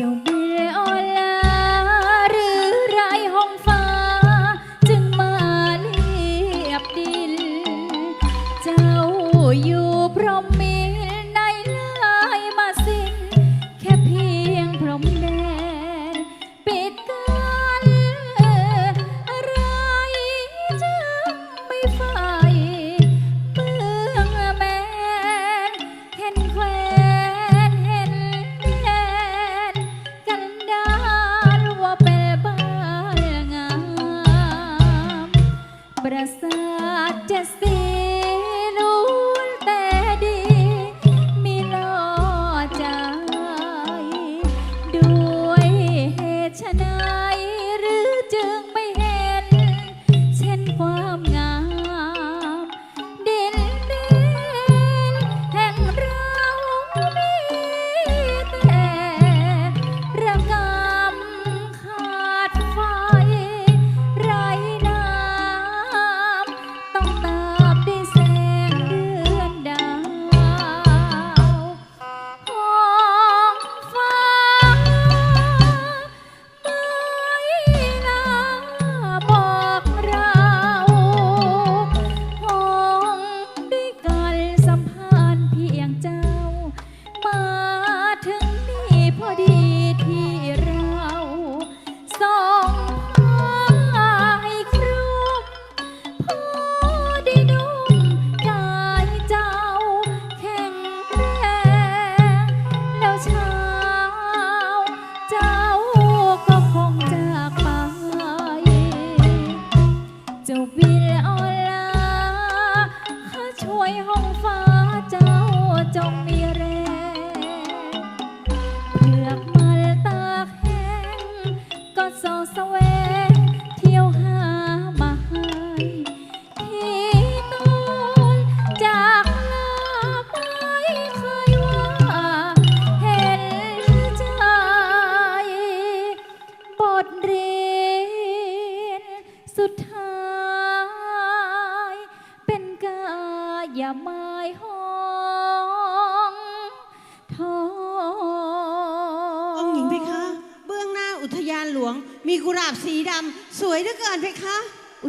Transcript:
เจ้าเบียออลาหรือไรห้องฟ้า จึงมาเลียบดิน เจ้าอยู่พรหมมิ ปราสาทเจะสีนู อลาข้าช่วยห้องฟ้าเจ้าจงมีแรงเผือกมันตากแห้งก็โซแสวงเที่ยวหามาให้ที่ตูนจากลาไม่เคยว่าเห็นใจบทเรียนสุดท้าย ไม้ห้องทององค์หญิงเพคะ เบื้องหน้าอุทยานหลวง มีกุหลาบสีดำสวยเหลือเกินเพคะ